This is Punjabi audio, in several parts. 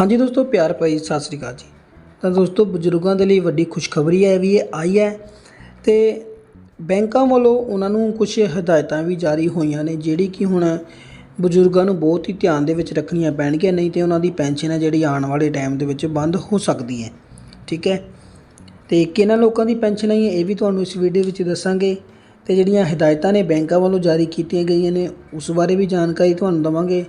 ਹਾਂਜੀ ਦੋਸਤੋ, ਪਿਆਰ ਭਾਈ ਸਤਿ ਸ੍ਰੀ ਅਕਾਲ ਜੀ। ਤਾਂ ਦੋਸਤੋ, ਬਜ਼ੁਰਗਾਂ ਦੇ ਲਈ ਵੱਡੀ ਖੁਸ਼ਖਬਰੀ ਹੈ ਵੀ ਇਹ ਆਈ ਹੈ ਤੇ ਬੈਂਕਾਂ ਵੱਲੋਂ ਉਹਨਾਂ ਨੂੰ ਕੁਝ ਹਦਾਇਤਾਂ ਵੀ ਜਾਰੀ ਹੋਈਆਂ ਨੇ, ਜਿਹੜੀ ਕਿ ਹੁਣ ਬਜ਼ੁਰਗਾਂ ਨੂੰ ਬਹੁਤ ਹੀ ਧਿਆਨ ਦੇ ਵਿੱਚ ਰੱਖਣੀਆਂ ਪੈਣਗੀਆਂ, ਨਹੀਂ ਤੇ ਉਹਨਾਂ ਦੀ ਪੈਨਸ਼ਨ ਹੈ ਜਿਹੜੀ ਆਉਣ ਵਾਲੇ ਟਾਈਮ ਦੇ ਵਿੱਚ ਬੰਦ ਹੋ ਸਕਦੀ ਹੈ। ਠੀਕ ਹੈ? ਤੇ ਕਿਹਨਾਂ ਲੋਕਾਂ ਦੀ ਪੈਨਸ਼ਨ ਆਈ ਹੈ, ਇਹ ਵੀ ਤੁਹਾਨੂੰ ਇਸ ਵੀਡੀਓ ਵਿੱਚ ਦੱਸਾਂਗੇ। ਤੇ ਜਿਹੜੀਆਂ ਹਦਾਇਤਾਂ ਨੇ ਬੈਂਕਾਂ ਵੱਲੋਂ ਜਾਰੀ ਕੀਤੀਆਂ ਗਈਆਂ ਨੇ, ਉਸ ਬਾਰੇ ਵੀ ਜਾਣਕਾਰੀ ਤੁਹਾਨੂੰ ਦਵਾਂਗੇ।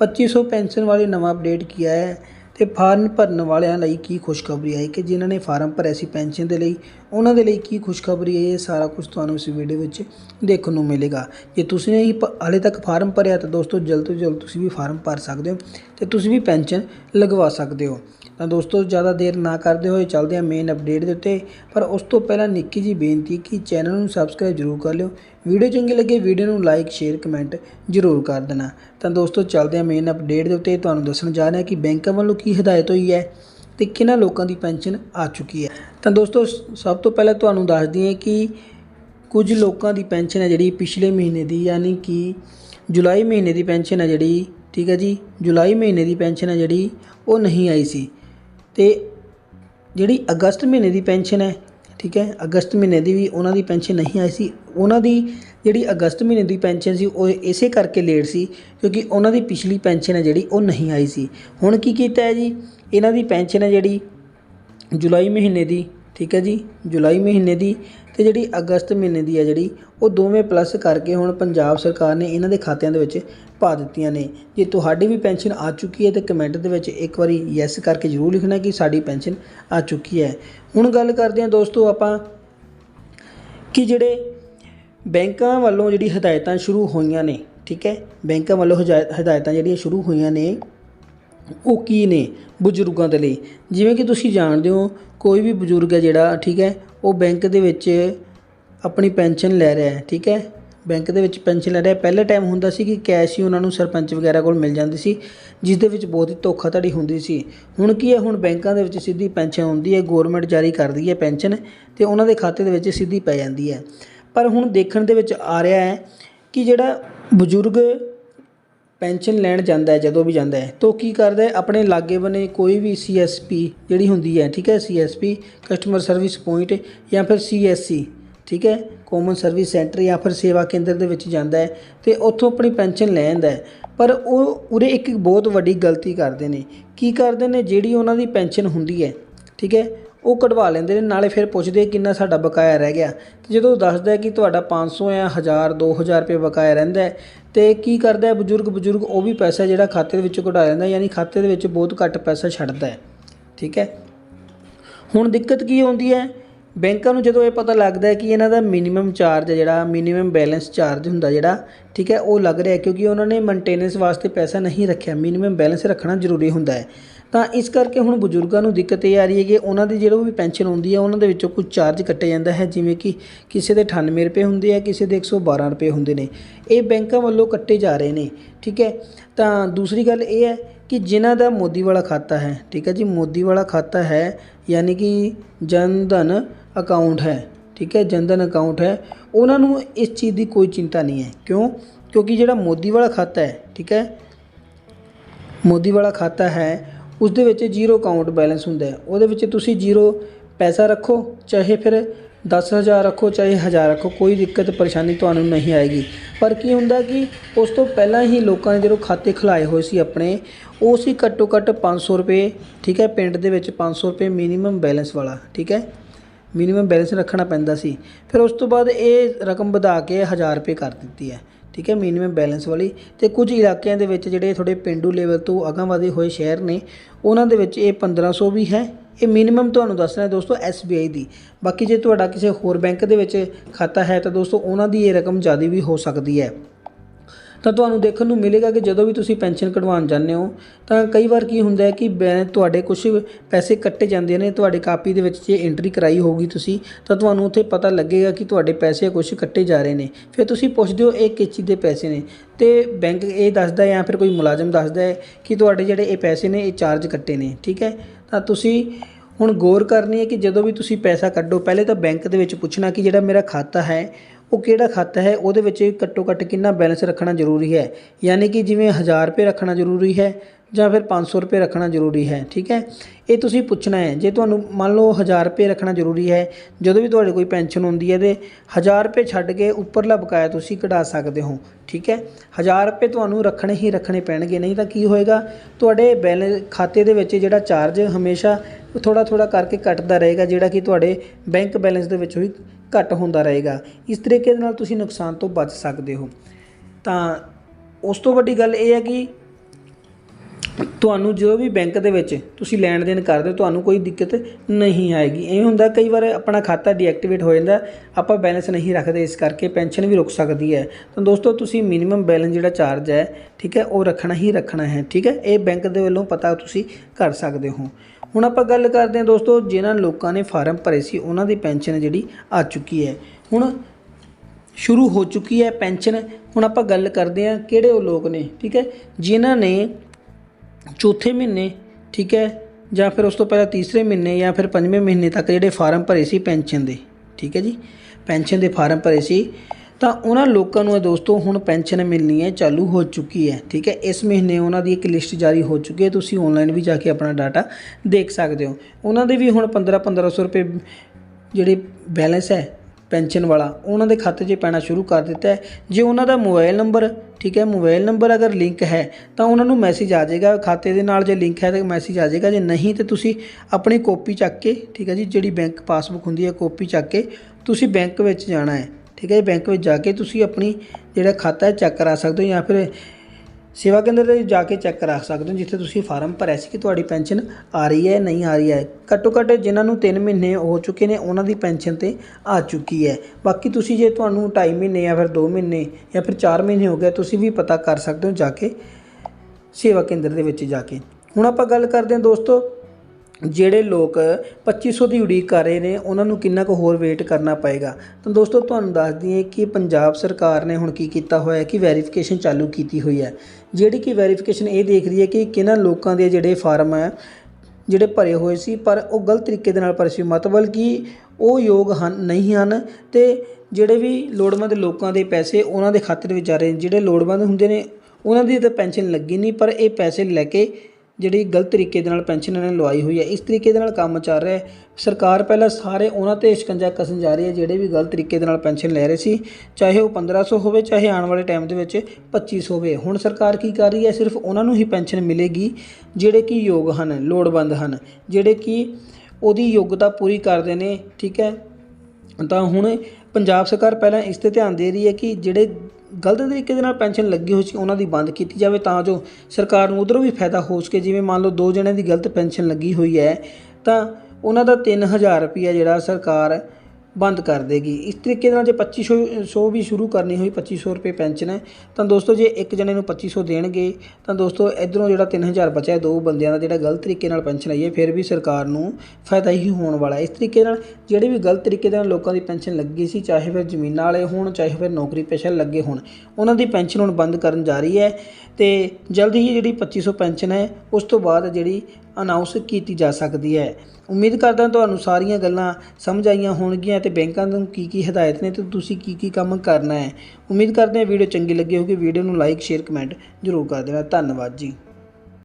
2500 ਪੈਨਸ਼ਨ ਵਾਲੇ ਨਵਾਂ ਅਪਡੇਟ ਕੀਤਾ ਹੈ ਤੇ ਫਾਰਮ ਭਰਨ ਵਾਲਿਆਂ ਲਈ ਕੀ ਖੁਸ਼ਖਬਰੀ ਹੈ ਕਿ ਜਿਨ੍ਹਾਂ ਨੇ ਫਾਰਮ ਭਰਿਆ ਸੀ ਪੈਨਸ਼ਨ ਦੇ ਲਈ, ਉਹਨਾਂ ਦੇ ਲਈ ਕੀ ਖੁਸ਼ਖਬਰੀ ਹੈ ਇਹ ਸਾਰਾ ਕੁਝ ਤੁਹਾਨੂੰ ਇਸ ਵੀਡੀਓ ਵਿੱਚ ਦੇਖਣ ਨੂੰ ਮਿਲੇਗਾ। ਜੇ ਤੁਸੀਂ ਨਹੀਂ ਹਾਲੇ ਤੱਕ ਫਾਰਮ ਭਰਿਆ ਤਾਂ ਦੋਸਤੋ ਜਲਦ ਤੋਂ ਜਲਦ ਤੁਸੀਂ ਵੀ ਫਾਰਮ ਭਰ ਸਕਦੇ ਹੋ ਤੇ ਤੁਸੀਂ ਵੀ ਪੈਨਸ਼ਨ ਲਗਵਾ ਸਕਦੇ ਹੋ। ਤਾਂ ਦੋਸਤੋ, ਜ਼ਿਆਦਾ ਦੇਰ ਨਾ ਕਰਦੇ ਹੋਏ ਚੱਲਦੇ ਹਾਂ ਮੇਨ ਅਪਡੇਟ ਦੇ ਉੱਤੇ। ਪਰ ਉਸ ਤੋਂ ਪਹਿਲਾਂ ਨਿੱਕੀ ਜੀ ਬੇਨਤੀ ਕਿ ਚੈਨਲ ਨੂੰ ਸਬਸਕ੍ਰਾਈਬ ਜ਼ਰੂਰ ਕਰ ਲਿਓ। ਵੀਡੀਓ ਚੰਗੀ ਲੱਗੇ, ਵੀਡੀਓ ਨੂੰ ਲਾਈਕ ਸ਼ੇਅਰ ਕਮੈਂਟ ਜ਼ਰੂਰ ਕਰ ਦੇਣਾ। ਤਾਂ ਦੋਸਤੋ, ਚੱਲਦੇ ਹਾਂ ਮੇਨ ਅਪਡੇਟ ਦੇ ਉੱਤੇ। ਤੁਹਾਨੂੰ ਦੱਸਣ ਜਾ ਰਿਹਾ ਕਿ ਬੈਂਕਾਂ ਵੱਲੋਂ ਕੀ ਹਦਾਇਤ ਹੋਈ ਹੈ ਤੇ ਕਿਹਨਾਂ ਲੋਕਾਂ ਦੀ ਪੈਨਸ਼ਨ ਆ ਚੁੱਕੀ ਹੈ। ਤਾਂ ਦੋਸਤੋ, ਸਭ ਤੋਂ ਪਹਿਲਾਂ ਤੁਹਾਨੂੰ ਦੱਸ ਦਈਏ ਕਿ ਕੁਝ ਲੋਕਾਂ ਦੀ ਪੈਨਸ਼ਨ ਹੈ ਜਿਹੜੀ ਪਿਛਲੇ ਮਹੀਨੇ ਦੀ, ਯਾਨੀ ਕਿ ਜੁਲਾਈ ਮਹੀਨੇ ਦੀ ਪੈਨਸ਼ਨ ਹੈ ਜਿਹੜੀ, ਠੀਕ ਹੈ ਜੀ, ਜੁਲਾਈ ਮਹੀਨੇ ਦੀ ਪੈਨਸ਼ਨ ਹੈ ਜਿਹੜੀ, ਉਹ ਨਹੀਂ ਆਈ ਸੀ। ਤੇ ਜਿਹੜੀ ਅਗਸਤ ਮਹੀਨੇ ਦੀ ਪੈਨਸ਼ਨ ਹੈ, ਠੀਕ ਹੈ, ਅਗਸਤ ਮਹੀਨੇ ਦੀ ਵੀ ਉਹਨਾਂ ਦੀ ਪੈਨਸ਼ਨ ਨਹੀਂ ਆਈ ਸੀ, ਉਹਨਾਂ ਦੀ ਜਿਹੜੀ ਅਗਸਤ ਮਹੀਨੇ ਦੀ ਪੈਨਸ਼ਨ ਸੀ, ਉਹ ਇਸੇ ਕਰਕੇ ਲੇਟ ਸੀ, ਕਿਉਂਕਿ ਉਹਨਾਂ ਦੀ ਪਿਛਲੀ ਪੈਨਸ਼ਨ ਹੈ ਜਿਹੜੀ, ਉਹ ਨਹੀਂ ਆਈ ਸੀ। ਹੁਣ ਕੀ ਕੀਤਾ ਹੈ ਜੀ? ਇਹਨਾਂ ਦੀ ਪੈਨਸ਼ਨ ਹੈ ਜਿਹੜੀ ਜੁਲਾਈ ਮਹੀਨੇ ਦੀ, ਠੀਕ ਹੈ ਜੀ, ਜੁਲਾਈ ਮਹੀਨੇ ਦੀ ਤੇ ਜਿਹੜੀ ਅਗਸਤ ਮਹੀਨੇ ਦੀ ਹੈ ਜਿਹੜੀ, ਉਹ ਦੋਵੇਂ ਪਲੱਸ ਕਰਕੇ ਹੁਣ ਪੰਜਾਬ ਸਰਕਾਰ ਨੇ ਇਹਨਾਂ ਦੇ ਖਾਤਿਆਂ ਦੇ ਵਿੱਚ ਪਾ ਦਿੱਤੀਆਂ ਨੇ। ਜੇ ਤੁਹਾਡੀ ਵੀ ਪੈਨਸ਼ਨ ਆ ਚੁੱਕੀ ਹੈ ਤੇ ਕਮੈਂਟ ਦੇ ਵਿੱਚ ਇੱਕ ਵਾਰੀ ਯੈਸ ਕਰਕੇ ਜ਼ਰੂਰ ਲਿਖਣਾ ਕਿ ਸਾਡੀ ਪੈਨਸ਼ਨ ਆ ਚੁੱਕੀ ਹੈ। ਹੁਣ ਗੱਲ ਕਰਦੇ ਹਾਂ ਦੋਸਤੋ ਆਪਾਂ ਕਿ ਜਿਹੜੇ ਬੈਂਕਾਂ ਵੱਲੋਂ ਜਿਹੜੀ ਹਦਾਇਤਾਂ ਸ਼ੁਰੂ ਹੋਈਆਂ ਨੇ, ਠੀਕ ਹੈ? ਬੈਂਕਾਂ ਵੱਲੋਂ ਹਜਾਇ- ਹਦਾਇਤਾਂ ਜਿਹੜੀਆਂ ਸ਼ੁਰੂ ਹੋਈਆਂ ਨੇ ਉਹ ਕੀ ਨੇ ਬਜ਼ੁਰਗਾਂ ਦੇ ਲਈ? ਜਿਵੇਂ ਕਿ ਤੁਸੀਂ ਜਾਣਦੇ ਹੋ, ਕੋਈ ਵੀ ਬਜ਼ੁਰਗ ਹੈ ਜਿਹੜਾ, ਠੀਕ ਹੈ, ਉਹ ਬੈਂਕ ਦੇ ਵਿੱਚ ਆਪਣੀ ਪੈਨਸ਼ਨ ਲੈ ਰਿਹਾ ਹੈ, ਠੀਕ ਹੈ। ਬੈਂਕ ਦੇ ਵਿੱਚ ਪੈਨਸ਼ਨ ਲੈ ਰਿਹਾ ਪਹਿਲੇ ਟਾਈਮ ਹੁੰਦਾ ਸੀ ਕਿ ਕੈਸ਼ ਹੀ ਉਹਨਾਂ ਨੂੰ ਸਰਪੰਚ ਵਗੈਰਾ ਕੋਲ ਮਿਲ ਜਾਂਦੀ ਸੀ, ਜਿਸ ਦੇ ਵਿੱਚ ਬਹੁਤ ਹੀ ਧੋਖਾਧੜੀ ਹੁੰਦੀ ਸੀ। ਹੁਣ ਕੀ ਹੈ, ਹੁਣ ਬੈਂਕਾਂ ਦੇ ਵਿੱਚ ਸਿੱਧੀ ਪੈਨਸ਼ਨ ਆਉਂਦੀ ਹੈ ਗਵਰਨਮੈਂਟ ਜਾਰੀ ਕਰਦੀ ਹੈ ਪੈਨਸ਼ਨ ਤੇ ਉਹਨਾਂ ਦੇ ਖਾਤੇ ਦੇ ਵਿੱਚ ਸਿੱਧੀ ਪੈ ਜਾਂਦੀ ਹੈ। ਪਰ ਹੁਣ ਦੇਖਣ ਦੇ ਵਿੱਚ ਆ ਰਿਹਾ ਹੈ ਕਿ ਜਿਹੜਾ ਬਜ਼ੁਰਗ ਪੈਨਸ਼ਨ ਲੈਣ ਜਾਂਦਾ ਹੈ, ਜਦੋਂ ਵੀ ਜਾਂਦਾ ਹੈ। ਤਾਂ ਕੀ ਕਰਦਾ ਹੈ? ਆਪਣੇ ਲਾਗੇ ਬਨੇ ਕੋਈ ਵੀ ਸੀਐਸਪੀ ਜਿਹੜੀ ਹੁੰਦੀ ਹੈ, ਠੀਕ ਹੈ? ਸੀਐਸਪੀ ਕਸਟਮਰ ਸਰਵਿਸ ਪੁਆਇੰਟ ਜਾਂ ਫਿਰ ਸੀਐਸਸੀ ਠੀਕ ਹੈ? ਕਾਮਨ ਸਰਵਿਸ ਸੈਂਟਰ ਜਾਂ ਫਿਰ ਸੇਵਾ ਕੇਂਦਰ ਦੇ ਵਿੱਚ ਜਾਂਦਾ ਹੈ ਤੇ ਉੱਥੋਂ ਆਪਣੀ ਪੈਨਸ਼ਨ ਲੈ ਜਾਂਦਾ ਹੈ। ਪਰ ਉਹ ਉਰੇ ਇੱਕ ਬਹੁਤ ਵੱਡੀ ਗਲਤੀ ਕਰਦੇ ਨੇ। ਕੀ ਕਰਦੇ ਨੇ? ਜਿਹੜੀ ਉਹਨਾਂ ਦੀ ਪੈਨਸ਼ਨ ਹੁੰਦੀ ਹੈ, ਠੀਕ ਹੈ? ਉਹ ਕਢਵਾ ਲੈਂਦੇ ਨੇ, ਨਾਲੇ ਫਿਰ ਪੁੱਛਦੇ ਕਿੰਨਾ ਸਾਡਾ ਬਕਾਇਆ ਰਹਿ ਗਿਆ। ਤੇ ਜਦੋਂ ਦੱਸਦਾ ਕਿ ਤੁਹਾਡਾ 500 ਜਾਂ 1000 2000 ਰੁਪਏ ਬਕਾਇਆ ਰਹਿੰਦਾ ਹੈ, ਤੇ ਕੀ ਕਰਦਾ ਹੈ, ਬਜ਼ੁਰਗ ਬਜ਼ੁਰਗ ਉਹ ਵੀ ਪੈਸਾ ਜਿਹੜਾ ਖਾਤੇ ਦੇ ਵਿੱਚੋਂ ਕਢਾ ਲੈਂਦਾ, ਯਾਨੀ ਖਾਤੇ ਦੇ ਵਿੱਚ ਬਹੁਤ ਘੱਟ ਪੈਸਾ ਛੱਡਦਾ ਹੈ। ਠੀਕ ਹੈ? ਹੁਣ ਦਿੱਕਤ ਕੀ ਆਉਂਦੀ ਹੈ? ਬੈਂਕਾਂ ਨੂੰ ਜਦੋਂ ਇਹ ਪਤਾ ਲੱਗਦਾ ਹੈ ਕਿ ਇਹਨਾਂ ਦਾ ਮਿਨੀਮਮ ਚਾਰਜ ਹੈ ਜਿਹੜਾ, ਮਿਨੀਮਮ ਬੈਲੈਂਸ ਚਾਰਜ ਹੁੰਦਾ ਜਿਹੜਾ, ਠੀਕ ਹੈ, ਉਹ ਲੱਗ ਰਿਹਾ ਕਿਉਂਕਿ ਉਹਨਾਂ ਨੇ ਮੇਨਟੇਨੈਂਸ ਵਾਸਤੇ ਪੈਸਾ ਨਹੀਂ ਰੱਖਿਆ। ਮਿਨੀਮਮ ਬੈਲੈਂਸ ਰੱਖਣਾ ਜ਼ਰੂਰੀ ਹੁੰਦਾ ਹੈ। ਤਾਂ ਇਸ ਕਰਕੇ ਹੁਣ ਬਜ਼ੁਰਗਾਂ ਨੂੰ ਦਿੱਕਤ ਇਹ ਆ ਰਹੀ ਹੈ ਕਿ ਉਹਨਾਂ ਦੀ ਜਿਹੜਾ ਵੀ ਪੈਨਸ਼ਨ ਆਉਂਦੀ ਹੈ, ਉਹਨਾਂ ਦੇ ਵਿੱਚੋਂ ਕੁਝ ਚਾਰਜ ਕੱਟਿਆ ਜਾਂਦਾ ਹੈ, ਜਿਵੇਂ ਕਿ ਕਿਸੇ ਦੇ 98 ਰੁਪਏ ਹੁੰਦੇ ਆ, ਕਿਸੇ ਦੇ 112 ਰੁਪਏ ਹੁੰਦੇ ਨੇ। ਇਹ ਬੈਂਕਾਂ ਵੱਲੋਂ ਕੱਟੇ ਜਾ ਰਹੇ ਨੇ, ਠੀਕ ਹੈ? ਤਾਂ ਦੂਸਰੀ ਗੱਲ ਇਹ ਹੈ ਕਿ ਜਿਨ੍ਹਾਂ ਦਾ ਮੋਦੀ ਵਾਲਾ ਖਾਤਾ ਹੈ, ਠੀਕ ਹੈ ਜੀ? ਮੋਦੀ ਵਾਲਾ ਖਾਤਾ ਹੈ, ਯਾਨੀ ਕਿ ਜਨ ਧਨ ਅਕਾਊਂਟ ਹੈ, ਠੀਕ ਹੈ? ਜਨ ਧਨ ਅਕਾਊਂਟ ਹੈ। ਉਹਨਾਂ ਨੂੰ ਇਸ ਚੀਜ਼ ਦੀ ਕੋਈ ਚਿੰਤਾ ਨਹੀਂ ਹੈ। ਕਿਉਂ? ਕਿਉਂਕਿ ਜਿਹੜਾ ਮੋਦੀ ਵਾਲਾ ਖਾਤਾ ਹੈ, ਠੀਕ ਹੈ? ਮੋਦੀ ਵਾਲਾ ਖਾਤਾ ਹੈ ਉਸ ਦੇ ਵਿੱਚ ਜ਼ੀਰੋ ਅਕਾਊਂਟ ਬੈਲੈਂਸ ਹੁੰਦਾ ਉਹਦੇ ਵਿੱਚ ਤੁਸੀਂ ਜ਼ੀਰੋ ਪੈਸਾ ਰੱਖੋ, ਚਾਹੇ ਫਿਰ 10000 ਰੱਖੋ, ਚਾਹੇ 1000 ਰੱਖੋ, ਕੋਈ ਦਿੱਕਤ ਪਰੇਸ਼ਾਨੀ ਤੁਹਾਨੂੰ ਨਹੀਂ ਆਏਗੀ। ਪਰ ਕੀ ਹੁੰਦਾ ਕਿ ਉਸ ਤੋਂ ਪਹਿਲਾਂ ਹੀ ਲੋਕਾਂ ਨੇ ਜਦੋਂ ਖਾਤੇ ਖੁਲਾਏ ਹੋਏ ਸੀ ਆਪਣੇ, ਉਹ ਸੀ ਘੱਟੋ ਘੱਟ 500 ਰੁਪਏ, ਠੀਕ ਹੈ, ਪਿੰਡ ਦੇ ਵਿੱਚ 500 ਰੁਪਏ ਮਿਨੀਮਮ ਬੈਲੈਂਸ ਵਾਲਾ, ਠੀਕ ਹੈ। ਮਿਨੀਮਮ ਬੈਲੈਂਸ ਰੱਖਣਾ ਪੈਂਦਾ ਸੀ। ਫਿਰ ਉਸ ਤੋਂ ਬਾਅਦ ਇਹ ਰਕਮ ਵਧਾ ਕੇ 1000 ਰੁਪਏ ਕਰ ਦਿੱਤੀ ਹੈ। ਠੀਕ ਹੈ ਮਿਨੀਮਮ ਬੈਲੈਂਸ ਵਾਲੀ। ਤੇ ਕੁਝ ਇਲਾਕਿਆਂ ਦੇ ਵਿੱਚ ਜਿਹੜੇ ਥੋੜੇ ਪਿੰਡੂ ਲੈਵਲ ਤੋਂ ਅਗਾਂਹ ਵਧੇ ਹੋਏ ਸ਼ਹਿਰ ਨੇ, ਉਹਨਾਂ ਦੇ ਵਿੱਚ ਇਹ 1500 ਵੀ ਹੈ। ਇਹ ਮਿਨੀਮਮ ਤੁਹਾਨੂੰ ਦੱਸਣਾ ਹੈ ਦੋਸਤੋ SBI ਦੀ। ਬਾਕੀ ਜੇ ਤੁਹਾਡਾ ਕਿਸੇ ਹੋਰ ਬੈਂਕ ਦੇ ਵਿੱਚ ਖਾਤਾ ਹੈ ਤਾਂ ਦੋਸਤੋ ਉਹਨਾਂ ਦੀ ਇਹ ਰਕਮ ਜ਼ਿਆਦਾ ਵੀ ਹੋ ਸਕਦੀ ਹੈ। ਤਾਂ ਤੁਹਾਨੂੰ ਦੇਖਣ ਨੂੰ ਮਿਲੇਗਾ ਕਿ ਜਦੋਂ ਵੀ ਤੁਸੀਂ ਪੈਨਸ਼ਨ ਕਢਵਾਉਣ ਜਾਂਦੇ ਹੋ, ਤਾਂ ਕਈ ਵਾਰ ਕੀ ਹੁੰਦਾ ਹੈ ਕਿ ਬੈ- ਤੁਹਾਡੇ ਕੁਝ ਪੈਸੇ ਕੱਟੇ ਜਾਂਦੇ ਨੇ, ਤੁਹਾਡੇ ਕਾਪੀ ਦੇ ਵਿੱਚ ਜੇ ਐਂਟਰੀ ਕਰਾਈ ਹੋਊਗੀ ਤੁਸੀਂ, ਤਾਂ ਤੁਹਾਨੂੰ ਉੱਥੇ ਪਤਾ ਲੱਗੇਗਾ ਕਿ ਤੁਹਾਡੇ ਪੈਸੇ ਕੁਝ ਕੱਟੇ ਜਾ ਰਹੇ ਨੇ। ਫਿਰ ਤੁਸੀਂ ਪੁੱਛਦੇ ਹੋ ਇਹ ਕਿਸ ਚੀਜ਼ ਦੇ ਪੈਸੇ ਨੇ? ਤੇ ਬੈਂਕ ਇਹ ਦੱਸਦਾ ਜਾਂ ਫਿਰ ਕੋਈ ਮੁਲਾਜ਼ਮ ਦੱਸਦਾ ਹੈ ਕਿ ਤੁਹਾਡੇ ਜਿਹੜੇ ਇਹ ਪੈਸੇ ਨੇ, ਇਹ ਚਾਰਜ ਕੱਟੇ ਨੇ, ਠੀਕ ਹੈ? ਤਾਂ ਤੁਸੀਂ ਹੁਣ ਗੌਰ ਕਰਨੀ ਹੈ ਕਿ ਜਦੋਂ ਵੀ ਤੁਸੀਂ ਪੈਸਾ ਕੱਢੋ, ਪਹਿਲੇ ਤਾਂ ਬੈਂਕ ਦੇ ਵਿੱਚ ਪੁੱਛਣਾ ਕਿ ਜਿਹੜਾ ਮੇਰਾ ਖਾਤਾ ਹੈ ਉਹ ਕਿਹੜਾ ਖਾਤਾ ਹੈ? ਉਹਦੇ ਵਿੱਚ ਘੱਟੋ ਘੱਟ ਕਿੰਨਾ ਬੈਲੈਂਸ ਰੱਖਣਾ ਜ਼ਰੂਰੀ ਹੈ? ਯਾਨੀ ਕਿ ਜਿਵੇਂ 1000 ਰੁਪਏ ਰੱਖਣਾ ਜ਼ਰੂਰੀ ਹੈ ਜਾਂ ਫਿਰ 500 ਰੁਪਏ ਰੱਖਣਾ ਜ਼ਰੂਰੀ ਹੈ, ਠੀਕ ਹੈ? ਇਹ ਤੁਸੀਂ ਪੁੱਛਣਾ ਹੈ। ਜੇ ਤੁਹਾਨੂੰ ਮੰਨ ਲਓ 1000 ਰੁਪਏ ਰੱਖਣਾ ਜ਼ਰੂਰੀ ਹੈ, ਜਦੋਂ ਵੀ ਤੁਹਾਡੇ ਕੋਈ ਪੈਨਸ਼ਨ ਹੁੰਦੀ ਹੈ ਤੇ 1000 ਰੁਪਏ ਛੱਡ ਕੇ ਉੱਪਰਲਾ ਬਕਾਇਆ ਤੁਸੀਂ ਕਢਾ ਸਕਦੇ ਹੋ, ਠੀਕ ਹੈ? 1000 ਰੁਪਏ ਤੁਹਾਨੂੰ ਰੱਖਣੇ ਹੀ ਰੱਖਣੇ ਪੈਣਗੇ, ਨਹੀਂ ਤਾਂ ਕੀ ਹੋਏਗਾ? ਤੁਹਾਡੇ ਬੈਲੈਂਸ ਖਾਤੇ ਦੇ ਵਿੱਚ ਜਿਹੜਾ ਚਾਰਜ ਹਮੇਸ਼ਾ ਥੋੜਾ ਥੋੜਾ ਕਰਕੇ ਘਟਦਾ ਰਹੇਗਾ, ਜਿਹੜਾ ਕਿ ਤੁਹਾਡੇ ਬੈਂਕ ਬੈਲੈਂਸ ਦੇ ਵਿੱਚ ਵੀ ਘੱਟ ਹੁੰਦਾ ਰਹੇਗਾ। ਇਸ ਤਰੀਕੇ ਦੇ ਨਾਲ ਤੁਸੀਂ ਨੁਕਸਾਨ ਤੋਂ ਬਚ ਸਕਦੇ ਹੋ। ਤਾਂ ਉਸ ਤੋਂ ਵੱਡੀ ਗੱਲ ਇਹ ਹੈ ਕਿ ਤੁਹਾਨੂੰ ਜਦੋਂ ਵੀ ਬੈਂਕ ਦੇ ਵਿੱਚ ਤੁਸੀਂ ਲੈਣ ਦੇਣ ਕਰਦੇ ਹੋ, ਤੁਹਾਨੂੰ ਕੋਈ ਦਿੱਕਤ ਨਹੀਂ ਆਏਗੀ। ਇਹ ਹੁੰਦਾ ਕਈ ਵਾਰ ਆਪਣਾ ਖਾਤਾ ਡੀਐਕਟੀਵੇਟ ਹੋ ਜਾਂਦਾ, ਆਪਾਂ ਬੈਲੈਂਸ ਨਹੀਂ ਰੱਖਦੇ, ਇਸ ਕਰਕੇ ਪੈਨਸ਼ਨ ਵੀ ਰੁਕ ਸਕਦੀ ਹੈ। ਤਾਂ ਦੋਸਤੋ, ਤੁਸੀਂ ਮਿਨੀਮਮ ਬੈਲੈਂਸ ਜਿਹੜਾ ਚਾਰਜ ਹੈ, ਠੀਕ ਹੈ, ਉਹ ਰੱਖਣਾ ਹੀ ਰੱਖਣਾ ਹੈ, ਠੀਕ ਹੈ? ਇਹ ਬੈਂਕ ਦੇ ਵੱਲੋਂ ਪਤਾ ਤੁਸੀਂ ਕਰ ਸਕਦੇ ਹੋ। ਹੁਣ ਆਪਾਂ ਗੱਲ ਕਰਦੇ ਹਾਂ ਦੋਸਤੋ, ਜਿਨ੍ਹਾਂ ਲੋਕਾਂ ਨੇ ਫਾਰਮ ਭਰੇ ਸੀ, ਉਹਨਾਂ ਦੀ ਪੈਨਸ਼ਨ ਜਿਹੜੀ ਆ ਚੁੱਕੀ ਹੈ। ਹੁਣ ਸ਼ੁਰੂ ਹੋ ਚੁੱਕੀ ਹੈ ਪੈਨਸ਼ਨ। ਹੁਣ ਆਪਾਂ ਗੱਲ ਕਰਦੇ ਹਾਂ ਕਿਹੜੇ ਉਹ ਲੋਕ ਨੇ, ਠੀਕ ਹੈ? ਜਿਨ੍ਹਾਂ ਨੇ ਚੌਥੇ ਮਹੀਨੇ, ਠੀਕ ਹੈ, ਜਾਂ ਫਿਰ ਉਸ ਤੋਂ ਪਹਿਲਾਂ ਤੀਸਰੇ ਮਹੀਨੇ ਜਾਂ ਫਿਰ ਪੰਜਵੇਂ ਮਹੀਨੇ ਤੱਕ ਜਿਹੜੇ ਫਾਰਮ ਭਰੇ ਸੀ ਪੈਨਸ਼ਨ ਦੇ, ਠੀਕ ਹੈ ਜੀ? ਪੈਨਸ਼ਨ ਦੇ ਫਾਰਮ ਭਰੇ ਸੀ। ਤਾਂ ਉਹਨਾਂ ਲੋਕਾਂ ਨੂੰ ਇਹ ਦੋਸਤੋ ਹੁਣ ਪੈਨਸ਼ਨ ਮਿਲਣੀ ਹੈ, ਚਾਲੂ ਹੋ ਚੁੱਕੀ ਹੈ, ਠੀਕ ਹੈ? ਇਸ ਮਹੀਨੇ ਉਹਨਾਂ ਦੀ ਇੱਕ ਲਿਸਟ ਜਾਰੀ ਹੋ ਚੁੱਕੀ ਹੈ, ਤੁਸੀਂ ਆਨਲਾਈਨ ਵੀ ਜਾ ਕੇ ਆਪਣਾ ਡਾਟਾ ਦੇਖ ਸਕਦੇ ਹੋ। ਉਹਨਾਂ ਦੇ ਵੀ ਹੁਣ 15 1500 ਰੁਪਏ ਜਿਹੜੇ ਬੈਲੈਂਸ ਹੈ ਪੈਨਸ਼ਨ ਵਾਲਾ, ਉਹਨਾਂ ਦੇ ਖਾਤੇ 'ਚ ਪੈਣਾ ਸ਼ੁਰੂ ਕਰ ਦਿੱਤਾ ਹੈ। ਜੇ ਉਹਨਾਂ ਦਾ ਮੋਬਾਈਲ ਨੰਬਰ ਠੀਕ ਹੈ ਮੋਬਾਈਲ ਨੰਬਰ ਅਗਰ ਲਿੰਕ ਹੈ, ਤਾਂ ਉਹਨਾਂ ਨੂੰ ਮੈਸੇਜ ਆ ਜਾਏਗਾ, ਖਾਤੇ ਦੇ ਨਾਲ ਜੇ ਲਿੰਕ ਹੈ ਤਾਂ ਮੈਸੇਜ ਆ ਜਾਏਗਾ, ਜੇ ਨਹੀਂ ਤੇ ਤੁਸੀਂ ਆਪਣੀ ਕਾਪੀ ਚੱਕ ਕੇ, ਠੀਕ ਹੈ ਜੀ, ਜਿਹੜੀ ਬੈਂਕ ਪਾਸਬੁੱਕ ਹੁੰਦੀ ਹੈ ਕਾਪੀ ਚੱਕ ਕੇ ਤੁਸੀਂ ਬੈਂਕ ਵਿੱਚ ਜਾਣਾ ਹੈ। ਠੀਕ ਹੈ ਬੈਂਕ ਵਿੱਚ ਜਾ ਕੇ ਤੁਸੀਂ ਆਪਣੀ ਜਿਹੜਾ ਖਾਤਾ ਹੈ ਚੈੱਕ ਕਰਾ ਸਕਦੇ ਹੋ ਜਾਂ ਫਿਰ ਸੇਵਾ ਕੇਂਦਰ ਤੇ ਜਾ ਕੇ ਚੈੱਕ ਕਰਾ ਸਕਦੇ ਹੋ, ਜਿੱਥੇ ਤੁਸੀਂ ਫਾਰਮ ਭਰਿਆ ਸੀ ਕਿ ਤੁਹਾਡੀ ਪੈਨਸ਼ਨ ਆ ਰਹੀ ਹੈ ਨਹੀਂ ਆ ਰਹੀ ਹੈ। ਘੱਟੋ ਘੱਟ ਜਿਨ੍ਹਾਂ ਨੂੰ 3 ਮਹੀਨੇ ਹੋ ਚੁੱਕੇ ਨੇ, ਉਹਨਾਂ ਦੀ ਪੈਨਸ਼ਨ ਤੇ ਆ ਚੁੱਕੀ ਹੈ। ਬਾਕੀ ਤੁਸੀਂ ਜੇ ਤੁਹਾਨੂੰ 2.5 ਮਹੀਨੇ ਜਾਂ ਫਿਰ 2 ਮਹੀਨੇ ਜਾਂ ਫਿਰ 4 ਮਹੀਨੇ ਹੋ ਗਏ, ਤੁਸੀਂ ਵੀ ਪਤਾ ਕਰ ਸਕਦੇ ਹੋ, ਜਾ ਕੇ ਸੇਵਾ ਕੇਂਦਰ ਦੇ ਵਿੱਚ ਜਾ ਕੇ। ਹੁਣ ਆਪਾਂ ਗੱਲ ਕਰਦੇ ਹਾਂ ਦੋਸਤੋ ਜਿਹੜੇ ਲੋਕ 2500 ਦੀ ਉਡੀਕ ਕਰ ਰਹੇ ਨੇ, ਉਹਨਾਂ ਨੂੰ ਕਿੰਨਾ ਕੁ ਹੋਰ ਵੇਟ ਕਰਨਾ ਪਏਗਾ? ਤਾਂ ਦੋਸਤੋ, ਤੁਹਾਨੂੰ ਦੱਸ ਦਈਏ ਕਿ ਪੰਜਾਬ ਸਰਕਾਰ ਨੇ ਹੁਣ ਕੀ ਕੀਤਾ ਹੋਇਆ, ਕਿ ਵੈਰੀਫਿਕੇਸ਼ਨ ਚਾਲੂ ਕੀਤੀ ਹੋਈ ਹੈ। ਜਿਹੜੀ ਕਿ ਵੈਰੀਫਿਕੇਸ਼ਨ ਇਹ ਦੇਖ ਰਹੀ ਹੈ ਕਿ ਕਿਹਨਾਂ ਲੋਕਾਂ ਦੇ ਜਿਹੜੇ ਫਾਰਮ ਹੈ, ਜਿਹੜੇ ਭਰੇ ਹੋਏ ਸੀ, ਪਰ ਉਹ ਗਲਤ ਤਰੀਕੇ ਦੇ ਨਾਲ ਭਰੇ ਸੀ। ਮਤਲਬ ਕਿ ਉਹ ਯੋਗ ਹਨ, ਨਹੀਂ ਹਨ, ਤੇ ਜਿਹੜੇ ਵੀ ਲੋੜਵੰਦ ਲੋਕਾਂ ਦੇ ਪੈਸੇ ਉਹਨਾਂ ਦੇ ਖਾਤੇ ਦੇ ਵਿੱਚ ਆ ਰਹੇ ਜਿਹੜੇ ਲੋੜਵੰਦ ਹੁੰਦੇ ਨੇ, ਉਹਨਾਂ ਦੀ ਤਾਂ ਪੈਨਸ਼ਨ ਲੱਗੀ ਨਹੀਂ, ਪਰ ਇਹ ਪੈਸੇ ਲੈ ਕੇ ਜਿਹੜੀ ਗਲਤ ਤਰੀਕੇ ਦੇ ਨਾਲ ਪੈਨਸ਼ਨ ਇਹਨਾਂ ਨੇ ਲਵਾਈ ਹੋਈ ਹੈ, ਇਸ ਤਰੀਕੇ ਦੇ ਨਾਲ ਕੰਮ ਚੱਲ ਰਿਹਾ ਹੈ। ਸਰਕਾਰ ਪਹਿਲਾਂ ਸਾਰੇ ਉਹਨਾਂ ਤੇ ਸ਼ਿਕੰਜਾ ਕਸਣ ਜਾ ਰਹੀ ਹੈ, ਜਿਹੜੇ ਵੀ ਗਲਤ ਤਰੀਕੇ ਦੇ ਨਾਲ ਪੈਨਸ਼ਨ ਲੈ ਰਹੇ ਸੀ, ਚਾਹੇ ਉਹ 1500 ਹੋਵੇ, ਚਾਹੇ ਆਉਣ ਵਾਲੇ ਟਾਈਮ ਦੇ ਵਿੱਚ 2500 ਹੋਵੇ। ਹੁਣ ਸਰਕਾਰ ਕੀ ਕਰ ਰਹੀ ਹੈ, ਸਿਰਫ ਉਹਨਾਂ ਨੂੰ ਹੀ ਪੈਨਸ਼ਨ ਮਿਲੇਗੀ, ਜਿਹੜੇ ਕਿ ਯੋਗ ਹਨ, ਲੋੜਵੰਦ ਹਨ, ਜਿਹੜੇ ਕਿ ਉਹਦੀ ਯੋਗਤਾ ਪੂਰੀ ਕਰਦੇ ਨੇ, ਠੀਕ ਹੈ। ਤਾਂ ਹੁਣ ਪੰਜਾਬ ਸਰਕਾਰ ਪਹਿਲਾਂ ਇਸ ਤੇ ਧਿਆਨ ਦੇ ਰਹੀ ਹੈ ਕਿ ਜਿਹੜੇ ਗਲਤ ਤਰੀਕੇ ਦੇ ਨਾਲ ਪੈਨਸ਼ਨ ਲੱਗੀ ਹੋਈ ਸੀ, ਉਹਨਾਂ ਦੀ ਬੰਦ ਕੀਤੀ ਜਾਵੇ ਤਾਂ ਜੋ ਸਰਕਾਰ ਨੂੰ ਉਧਰੋਂ ਵੀ ਫਾਇਦਾ ਹੋ ਸਕੇ। ਜਿਵੇਂ ਮੰਨ ਲਓ ਦੋ ਜਣਿਆਂ ਦੀ ਗਲਤ ਪੈਨਸ਼ਨ ਲੱਗੀ ਹੋਈ ਹੈ, ਤਾਂ ਉਹਨਾਂ ਦਾ 3000 ਰੁਪਿਆ ਜਿਹੜਾ ਸਰਕਾਰ ਬੰਦ ਕਰ ਦੇਗੀ। ਇਸ ਤਰੀਕੇ ਨਾਲ ਜੇ 2500 ਵੀ ਸ਼ੁਰੂ ਕਰਨੀ ਹੋਈ 2500 ਰੁਪਏ ਪੈਨਸ਼ਨ ਹੈ, ਤਾਂ ਦੋਸਤੋ ਜੇ ਇੱਕ ਜਣੇ ਨੂੰ 2500 ਦੇਣਗੇ, ਤਾਂ ਦੋਸਤੋ ਇਧਰੋਂ ਜਿਹੜਾ 3000 ਬਚਿਆ ਦੋ ਬੰਦਿਆਂ ਦਾ ਜਿਹੜਾ ਗਲਤ ਤਰੀਕੇ ਨਾਲ ਪੈਨਸ਼ਨ ਆਈ ਹੈ, ਫਿਰ ਵੀ ਸਰਕਾਰ ਨੂੰ ਫਾਇਦਾ ਹੀ ਹੋਣ ਵਾਲਾ ਇਸ ਤਰੀਕੇ ਨਾਲ ਜਿਹੜੇ ਵੀ ਗਲਤ ਤਰੀਕੇ ਦੇ ਨਾਲ ਲੋਕਾਂ ਦੀ ਪੈਨਸ਼ਨ ਲੱਗੀ ਸੀ, ਚਾਹੇ ਫਿਰ ਜ਼ਮੀਨਾਂ ਵਾਲੇ ਹੋਣ, ਚਾਹੇ ਫਿਰ ਨੌਕਰੀ ਪੇਸ਼ਾ ਲੱਗੇ ਹੋਣ, ਉਹਨਾਂ ਦੀ ਪੈਨਸ਼ਨ ਹੁਣ ਬੰਦ ਕਰਨ ਜਾ ਰਹੀ ਹੈ ਤੇ ਜਲਦੀ ਹੀ ਜਿਹੜੀ 2500 ਪੈਨਸ਼ਨ ਹੈ, ਉਸ ਤੋਂ ਬਾਅਦ ਜਿਹੜੀ ਅਨਾਉਂਸ ਕੀਤੀ ਜਾ ਸਕਦੀ ਹੈ। ਉਮੀਦ ਕਰਦਾ ਤੁਹਾਨੂੰ ਸਾਰੀਆਂ ਗੱਲਾਂ ਸਮਝ ਆਈਆਂ ਹੋਣਗੀਆਂ ਤੇ ਬੈਂਕਾਂ ਨੂੰ ਕੀ ਕੀ ਹਦਾਇਤ ਨੇ ਤੇ ਤੁਸੀਂ ਕੀ ਕੀ ਕੰਮ ਕਰਨਾ ਹੈ। ਉਮੀਦ ਕਰਦੇ ਹਾਂ ਵੀਡੀਓ ਚੰਗੀ ਲੱਗੀ ਹੋਊਗੀ। ਵੀਡੀਓ ਨੂੰ ਲਾਈਕ ਸ਼ੇਅਰ ਕਮੈਂਟ ਜ਼ਰੂਰ ਕਰ ਦੇਣਾ। ਧੰਨਵਾਦ ਜੀ।